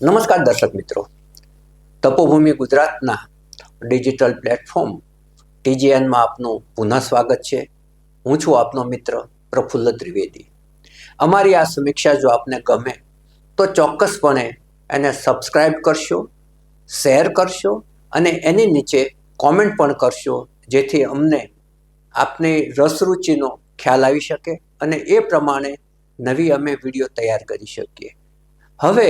નમસ્કાર દર્શક મિત્રો. તપોભૂમિ ગુજરાતના ડિજિટલ પ્લેટફોર્મ ટીજીએનમાં આપનું પુનઃ સ્વાગત છે. હું છું આપનો મિત્ર પ્રફુલ્લ ત્રિવેદી. અમારી આ સમીક્ષા જો આપને ગમે તો ચોક્કસપણે એને સબસ્ક્રાઇબ કરશો, શેર કરશો અને એની નીચે કોમેન્ટ પણ કરશો, જેથી અમને આપની રસરૂચિનો ખ્યાલ આવી શકે અને એ પ્રમાણે નવી અમે વીડિયો તૈયાર કરી શકીએ. હવે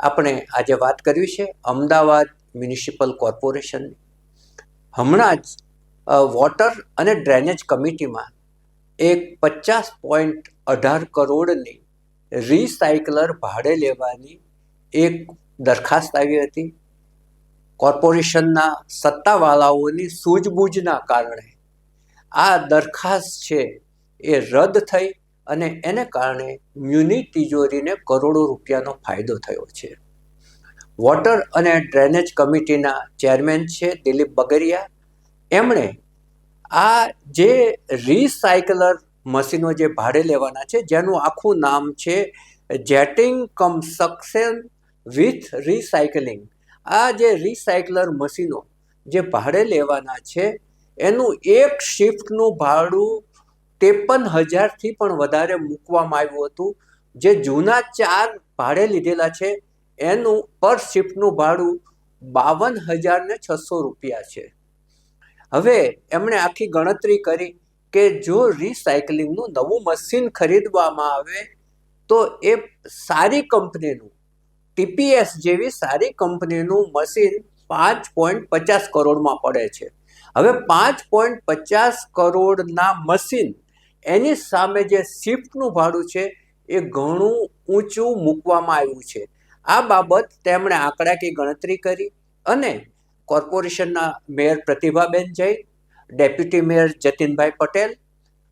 આપણે આજે વાત કરવી છે અમદાવાદ મ્યુનિસિપલ કોર્પોરેશનની હમણાં જ વોટર અને ડ્રેનેજ કમિટીમાં એક પચાસ પોઈન્ટ અઢાર કરોડની રિસાયકલર ભાડે લેવાની એક દરખાસ્ત આવી હતી. કોર્પોરેશનના સત્તાવાળાઓની સૂઝબૂઝના કારણે આ દરખાસ્ત છે એ રદ થઈ અને એને કારણે મ્યુનિ તિજોરીને કરોડો રૂપિયાનો ફાયદો થયો છે. વોટર અને ડ્રેનેજ કમિટીના ચેરમેન છે દિલીપ બગરિયા. એમણે આ જે રિસાયકલર મશીનો જે ભાડે લેવાના છે, જેનું આખું નામ છે jetting cum suction with recycling. આ જે રિસાયકલર મશીનો જે ભાડે લેવાના છે, એનું એક શિફ્ટનું ભાડું ત્રેપન હજારથી પણ વધારે મૂકવામાં આવ્યું હતું. જે જૂના ચાર ભાડે લીધેલા છે, એનું પર શિફ્ટનું ભાડું બાવન હજાર ને છસો રૂપિયા છે. હવે એમણે આખી ગણતરી કરી કે જો રિસાયકલિંગનું નવું મશીન ખરીદવામાં આવે, તો એ સારી કંપનીનું ટીપીએસ જેવી સારી કંપનીનું મશીન પાંચ પોઈન્ટ પચાસ કરોડમાં પડે છે. હવે પાંચ પોઈન્ટ પચાસ કરોડના મશીન એની સામે જે શિફ્ટનું ભાડું છે, એ ઘણું ઊંચું મૂકવામાં આવ્યું છે. આ બાબત તેમણે આંકડાકીય ગણતરી કરી અને કોર્પોરેશનના mayor Pratibhaben Jain deputy mayor Jatinbhai Patel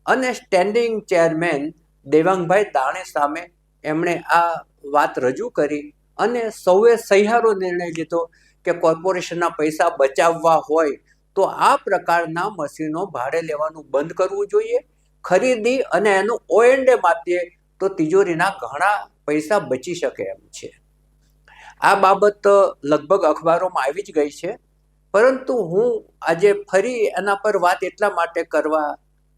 અને સ્ટેન્ડિંગ ચેરમેન દેવાંગભાઈ દાણે સામે એમણે આ વાત રજૂ કરી અને સૌએ સહિયારો નિર્ણય લીધો કે કોર્પોરેશનના પૈસા બચાવવા હોય તો આ પ્રકારના મશીનો ભાડે લેવાનું બંધ કરવું જોઈએ. ખરીદી અને એનું ઓએન્ડે માપીએ તો તિજોરીના ઘણા પૈસા બચી શકે એમ છે. આ બાબત લગભગ અખબારોમાં આવી જ ગઈ છે. પરંતુ હું આજે ફરી એના પર વાત એટલા માટે કરવા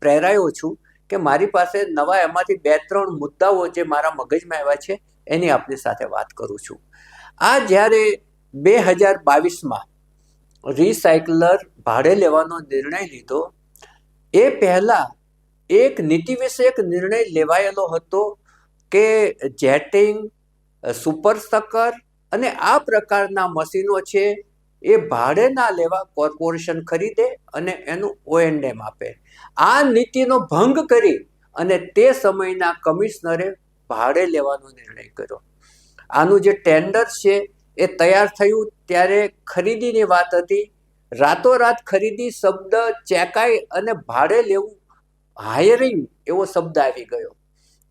પ્રેરાયો છું કે મારી પાસે નવા એમાંથી બે ત્રણ મુદ્દાઓ જે મારા મગજમાં આવ્યા છે, એની આપની સાથે વાત કરું છું. આ જ્યારે બે હજાર બાવીસમાં રિસાયકલર ભાડે લેવાનો નિર્ણય લીધો, એ પહેલાં એક નીતિ વિષયક નિર્ણય લેવાયેલો હતો કે જેટિંગ, સુપર સકર અને આ પ્રકારના મશીનો છે એ ભાડે ના લેવા કોર્પોરેશન ખરીદે અને એનું ઓએનડેમ એન્ડ આપે. આ નીતિનો ભંગ કરી અને તે સમયના કમિશનરે ભાડે લેવાનો નિર્ણય કર્યો. આનું જે ટેન્ડર છે એ તૈયાર થયું ત્યારે ખરીદીની વાત હતી. રાતોરાત ખરીદી શબ્દ ચેકાઈ અને ભાડે લેવું હાયરિંગ એવો શબ્દ આવી ગયો.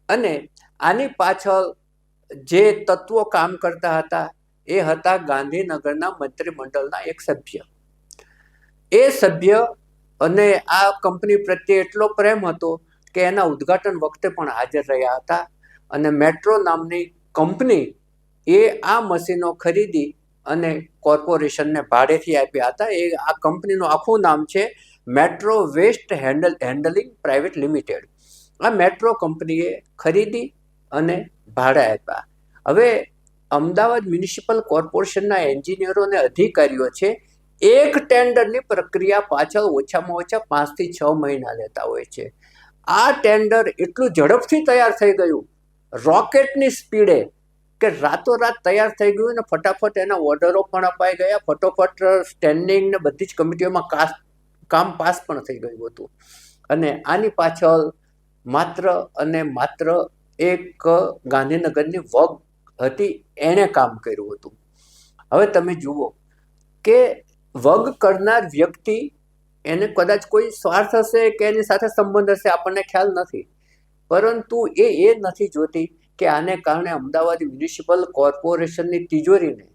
અને આની પાછળ જે તત્વો કામ કરતા હતા એ હતા ગાંધીનગરના મંત્રીમંડળના એક સભ્ય. એ સભ્ય અને આ કંપની પ્રત્યે એટલો પ્રેમ હતો કે એના ઉદ્ઘાટન વખતે પણ હાજર રહ્યા હતા અને મેટ્રો નામની કંપની એ આ મશીનો ખરીદી અને કોર્પોરેશનને ભાડેથી આપ્યા હતા. એ આ કંપનીનું આખું નામ છે Metro Waste Handle Handling Private Limited. આ મેટ્રો કંપનીએ ખરીદી અને ભાડે આપ્યા. હવે અમદાવાદ મ્યુનિસિપલ કોર્પોરેશનના એન્જિનિયરો અને અધિકારીઓ છે, એક ટેન્ડરની પ્રક્રિયા પાછળ ઓછામાં ઓછા પાંચથી છ મહિના લેતા હોય છે. આ ટેન્ડર એટલું ઝડપથી તૈયાર થઈ ગયું, રોકેટની સ્પીડે, કે રાતોરાત તૈયાર થઈ ગયું ને ફટાફટ એના ઓર્ડરો પણ અપાઈ ગયા. ફટોફટ સ્ટેન્ડિંગ ને બધી જ કમિટીઓમાં કાસ કામ પાસ પણ થઈ ગયું હતું. અને આની પાછળ માત્ર અને માત્ર એક ગાંધીનગરની વગ હતી, એણે કામ કર્યું હતું. હવે તમે જુઓ કે વગ કરનાર વ્યક્તિ એને કદાચ કોઈ સ્વાર્થ હશે કે એની સાથે સંબંધ હશે, આપણને ખ્યાલ નથી. પરંતુ એ એ નથી જોતી કે આને કારણે અમદાવાદ મ્યુનિસિપલ કોર્પોરેશનની તિજોરીને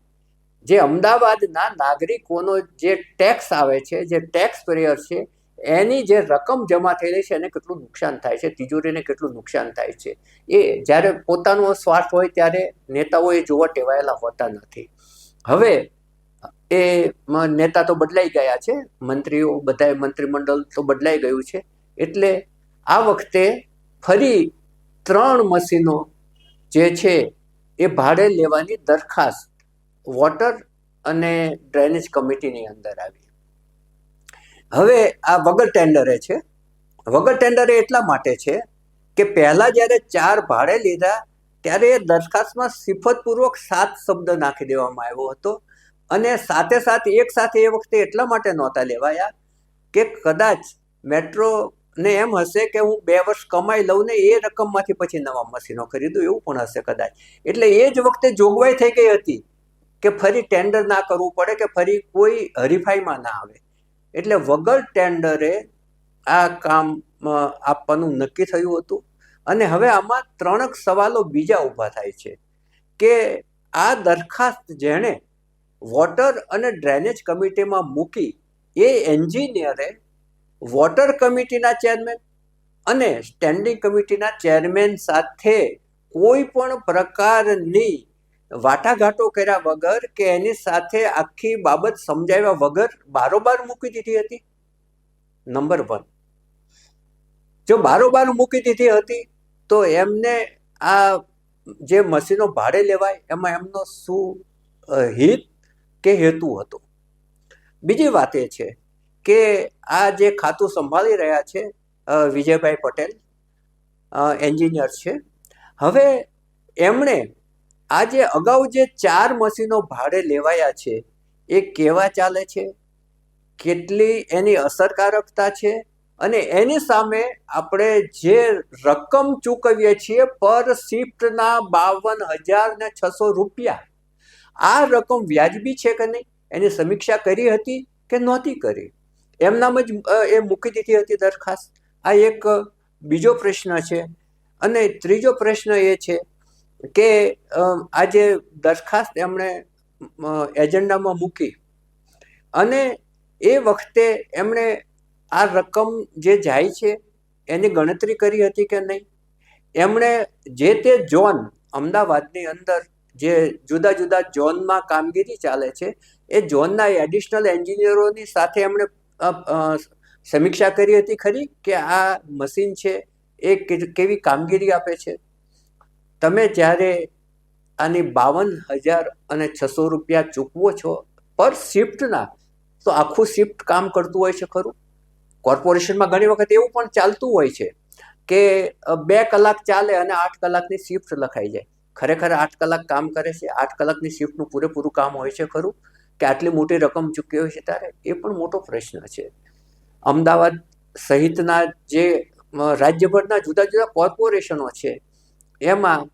જે અમદાવાદના નાગરિકોનો જે ટેક્સ આવે છે, જે ટેક્સ પેયર છે, એની જે રકમ જમા થયેલી છે, એને કેટલું નુકસાન થાય છે, તિજોરીને કેટલું નુકસાન થાય છે. એ જ્યારે પોતાનો સ્વાર્થ હોય ત્યારે નેતાઓ એ જોવા ટેવાયેલા હોતા નથી. હવે એ નેતા તો બદલાઈ ગયા છે, મંત્રીઓ બધાએ મંત્રીમંડળ તો બદલાઈ ગયું છે, એટલે આ વખતે ફરી ત્રણ મશીનો જે છે એ ભાડે લેવાની દરખાસ્ત વોટર અને ડ્રેનેજ કમિટીની અંદર આવી. હવે આ વગર ટેન્ડરે છે. વગર ટેન્ડરે એટલા માટે છે કે પહેલાં જ્યારે ચાર ભાડે લીધા ત્યારે એ દરખાસ્તમાં સિફતપૂર્વક સાત શબ્દ નાખી દેવામાં આવ્યો હતો અને સાથે સાથે એક સાથે એ વખતે એટલા માટે નહોતા લેવાયા કે કદાચ મેટ્રોને એમ હશે કે હું બે વર્ષ કમાઈ લઉં ને એ રકમમાંથી પછી નવા મશીનો ખરીદું, એવું પણ હશે કદાચ. એટલે એ જ વખતે જોગવાઈ થઈ ગઈ હતી. કે ફરી ટેન્ડર ના કરવું પડે કે ફરી કોઈ હરીફાઈમાં ના આવે. એટલે વગર ટેન્ડરે આ કામ આપવાનું નક્કી થયું હતું. અને હવે આમાં ત્રણક સવાલો બીજા ઊભા થાય છે. કે આ દરખાસ્ત જેણે વોટર અને ડ્રેનેજ કમિટીમાં મૂકી એ એન્જિનિયરે વોટર કમિટીના ચેરમેન અને સ્ટેન્ડિંગ કમિટીના ચેરમેન સાથે કોઈ પણ પ્રકારની વાટાઘાટો કર્યા વગર કે એની સાથે આખી બાબત સમજાવ્યા વગર બારોબાર મૂકી દીધી હતી? નંબર વન જો બારોબાર મૂકી દીધી હતી, તો એમને આ જે મશીનો ભાડે લેવાય, એમાં એમનો શું હિત કે હેતુ હતો? બીજી વાત એ છે કે આ જે ખાતું સંભાળી રહ્યા છે વિજયભાઈ પટેલ એન્જિનિયર છે, હવે એમણે આ જે અગાઉ જે ચાર મશીનો ભાડે લેવાયા છે, એ કેવા ચાલે છે? કેટલી એની અસરકારકતા છે? અને એની સામે આપણે જે રકમ ચૂકવીએ છીએ પર શિફ્ટના બાવન હજાર ને છસો રૂપિયા. આ રકમ વ્યાજબી છે કે નહીં? એની સમીક્ષા કરી હતી કે નહોતી કરી? એમનામ જ એ મૂકી દીધી હતી દરખાસ્ત. આ એક બીજો પ્રશ્ન છે. અને ત્રીજો પ્રશ્ન એ છે કે આ જે દરખાસ્ત એમણે એજન્ડામાં મૂકી. અને એ વખતે એમણે આ રકમ જે જાય છે, એની ગણતરી કરી હતી કે નહીં? એમણે જે તે ઝોન, અમદાવાદની અંદર જે જુદા જુદા ઝોનમાં કામગીરી ચાલે છે, એ ઝોનના એડિશનલ એન્જિનિયરોની સાથે એમણે સમીક્ષા કરી હતી ખરી? કે આ મશીન છે, એ કેવી કામગીરી આપે છે? તમે જ્યારે આની બાવન હજાર અને છસો રૂપિયા ચૂકવો છો પર શિફ્ટના, તો આખું શિફ્ટ કામ કરતું હોય છે ખરું? કોર્પોરેશનમાં ઘણી વખત એવું પણ ચાલતું હોય છે કે બે કલાક ચાલે અને આઠ કલાકની શિફ્ટ લખાઈ જાય. ખરેખર આઠ કલાક કામ કરે છે, આઠ કલાકની શિફ્ટનું પૂરેપૂરું કામ હોય છે ખરું? કે આટલી મોટી રકમ ચૂકવી હોય છે ત્યારે? એ પણ મોટો પ્રશ્ન છે. અમદાવાદ સહિતના જે રાજ્યભરના જુદા જુદા કોર્પોરેશનો છે એમાં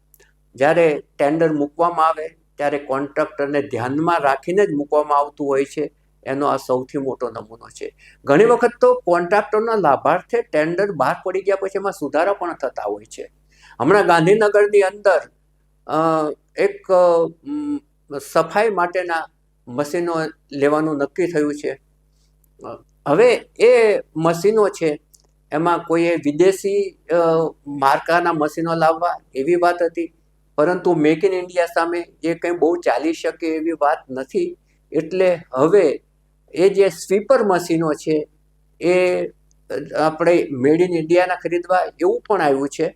જ્યારે ટેન્ડર મૂકવામાં આવે, ત્યારે કોન્ટ્રાક્ટરને ધ્યાનમાં રાખીને જ મૂકવામાં આવતું હોય છે. એનો આ સૌથી મોટો નમૂનો છે. ઘણી વખત તો કોન્ટ્રાક્ટરના લાભાર્થે ટેન્ડર બહાર પડી ગયા પછી એમાં સુધારા પણ થતા હોય છે. હમણાં ગાંધીનગરની અંદર એક સફાઈ માટેના મશીનો લેવાનું નક્કી થયું છે. હવે એ મશીનો છે એમાં કોઈએ વિદેશી માર્કાના મશીનો લાવવા એવી વાત હતી. પરંતુ મેક ઇન ઇન્ડિયા સામે એ કંઈ બહુ ચાલી શકે એવી વાત નથી. એટલે હવે એ જે સ્વીપર મશીનો છે એ આપણે મેડ ઇન ઇન્ડિયાના ખરીદવા એવું પણ આવ્યું છે.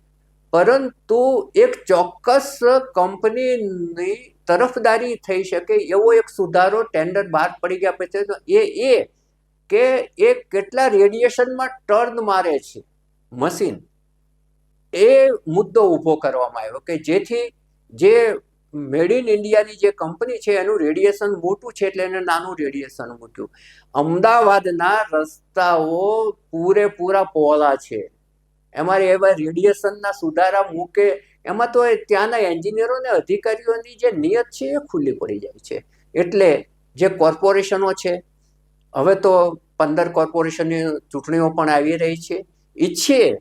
પરંતુ એક ચોક્કસ કંપનીની તરફદારી થઈ શકે એવો એક સુધારો ટેન્ડર બહાર પડી ગયા પછી તો એ એ કે એ કેટલા રેડિયેશનમાં ટર્ન મારે છે? મશીન. એ મુદ્દો ઊભો કરવામાં આવ્યો કે જેથી જે મેડ ઇન ઇન્ડિયાની જે કંપની છે, એનું રેડિયેશન મોટું છે એટલે એને નાનું રેડિયેશન મૂક્યું. અમદાવાદના રસ્તાઓ પૂરેપૂરા પહોળા છે. એમાં એવા રેડિયેશનના સુધારા મૂકે. એમાં તો ત્યાંના એન્જિનિયરો અને અધિકારીઓની જે નિયત છે એ ખુલ્લી પડી જાય છે. એટલે જે કોર્પોરેશનો છે હવે તો પંદર કોર્પોરેશનની ચૂંટણીઓ પણ આવી રહી છે. ઈચ્છીએ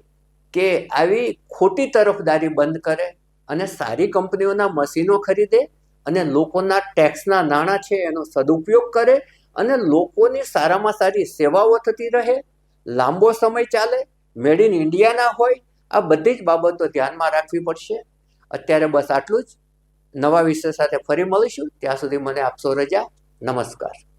કે આવી ખોટી તરફદારી બંધ કરે અને સારી કંપનીઓના મશીનો ખરીદે અને લોકોના ટેક્સના નાણાં છે એનો સદુપયોગ કરે અને લોકોની સારામાં સારી સેવાઓ થતી રહે, લાંબો સમય ચાલે, મેડ ઇન ઇન્ડિયાના હોય, આ બધી જ બાબતો ધ્યાનમાં રાખવી પડશે. અત્યારે બસ આટલું જ. નવા વિષય સાથે ફરી મળીશું. ત્યાં સુધી મને આપશો રજા. નમસ્કાર.